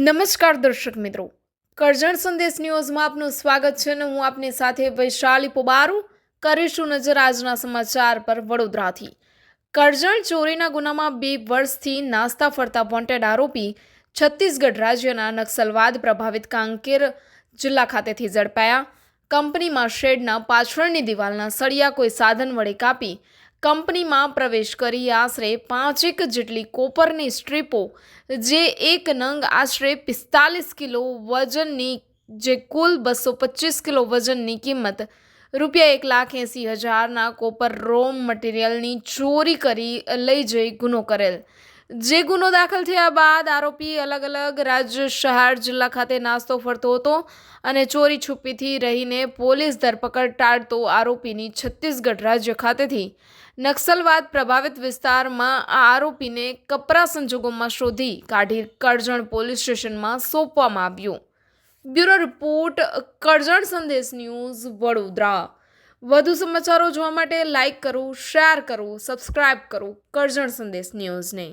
નમસ્કાર દર્શક મિત્રો. કરજણ સંદેશ ન્યૂઝમાં આપનું સ્વાગત છે અને હું આપની સાથે વૈશાલી પોબારુ કરીશું નજર આજના સમાચાર પર વડોદરાથી. કરજણ ચોરીના ગુનામાં બે વર્ષથી નાસ્તા ફરતા વોન્ટેડ આરોપી છત્તીસગઢ રાજ્યના નક્સલવાદ પ્રભાવિત કાંકેર જિલ્લા ખાતેથી ઝડપાયા. કંપનીમાં શેડના પાછળની દિવાલના સળિયા કોઈ સાધન વડે કાપી કંપનીમાં પ્રવેશ કરી આશરે પાંચેક જેટલી કોપરની સ્ટ્રીપો, જે એક નંગ આશરે પિસ્તાલીસ કિલો વજનની, જે કુલ બસો પચીસ કિલો વજનની કિંમત, રૂપિયા એક લાખ એંસી હજારના કોપર રોમ મટીરિયલની ચોરી કરી લઈ જઈ ગુનો કરેલ. જે ગુનો દાખલ થયા બાદ આરોપી અલગ અલગ રાજ્ય શહેર જિલ્લા ખાતે નાસ્તો ફરતો હતો અને ચોરી છુપીથી રહીને પોલીસ ધરપકડ ટાળતો આરોપીની છત્તીસગઢ રાજ્ય ખાતેથી. નક્સલવાદ પ્રભાવિત વિસ્તારમાં આ આરોપીને કપરા સંજોગોમાં શોધી કાઢી કરજણ પોલીસ સ્ટેશનમાં સોંપવામાં આવ્યું. બ્યુરો રિપોર્ટ, કરજણ સંદેશ ન્યૂઝ, વડોદરા. વધુ સમાચારો જોવા માટે લાઇક કરો, શેર કરો, સબસ્ક્રાઇબ કરો કરજણ સંદેશ ન્યૂઝને.